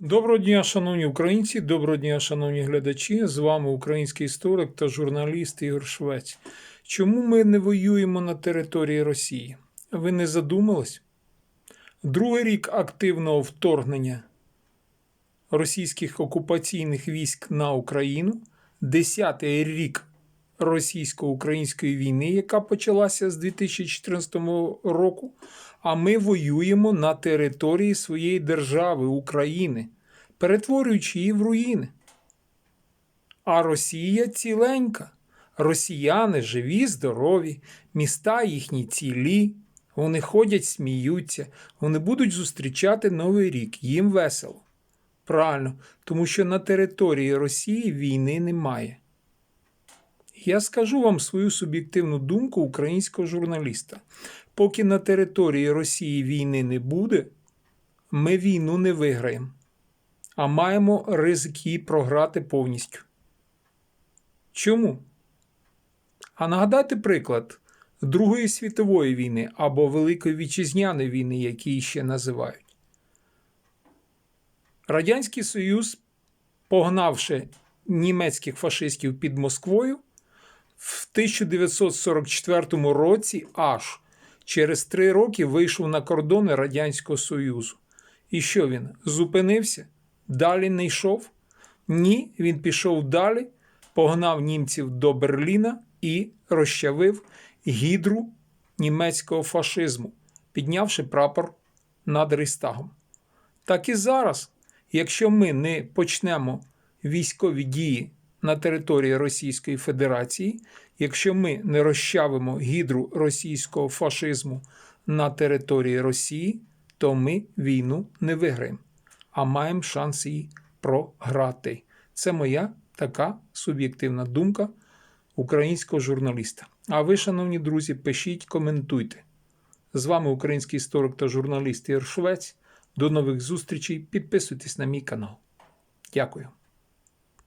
Доброго дня, шановні українці, доброго дня, шановні глядачі. З вами український історик та журналіст Ігор Швець. Чому ми не воюємо на території Росії? Ви не задумались? Другий рік активного вторгнення російських окупаційних військ на Україну, десятий рік російсько-української війни, яка почалася з 2014 року. А ми воюємо на території своєї держави України, перетворюючи її в руїни. А Росія ціленька. Росіяни живі, здорові, міста їхні цілі, вони ходять, сміються, вони будуть зустрічати Новий рік, їм весело. Правильно, тому що на території Росії війни немає. Я скажу вам свою суб'єктивну думку українського журналіста. Поки на території Росії війни не буде, ми війну не виграємо, а маємо ризик її програти повністю. Чому? А нагадайте приклад Другої світової війни або Великої Вітчизняної війни, які її ще називають. Радянський Союз, погнавши німецьких фашистів під Москвою, в 1944 році аж через три роки вийшов на кордони Радянського Союзу. І що він? Зупинився? Далі не йшов? Ні, він пішов далі, погнав німців до Берліна і розчавив гідру німецького фашизму, піднявши прапор над Рейстагом. Так і зараз, якщо ми не почнемо військові дії на території Російської Федерації, якщо ми не розчавимо гідру російського фашизму на території Росії, то ми війну не виграємо, а маємо шанс її програти. Це моя така суб'єктивна думка українського журналіста. А ви, шановні друзі, пишіть, коментуйте. З вами український історик та журналіст Ігор Швець. До нових зустрічей. Підписуйтесь на мій канал. Дякую.